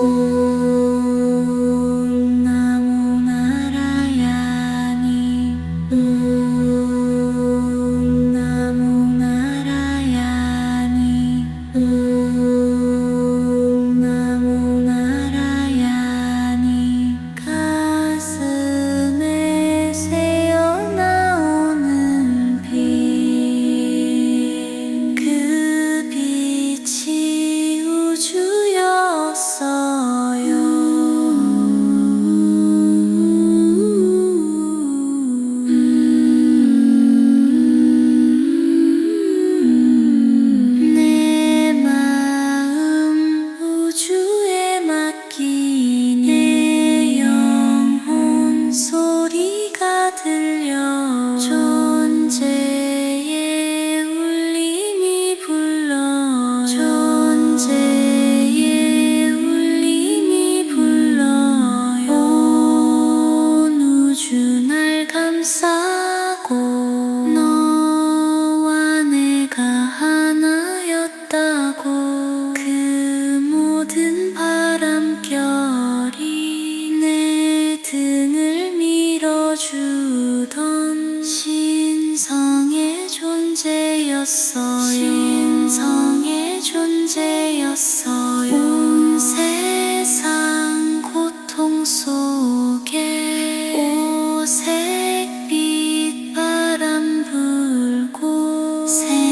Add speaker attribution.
Speaker 1: Mm. 감싸고 너와 내가 하나였다고 그 모든 바람결이 내 등을 밀어주던 신성의 존재였어요. 신성. Say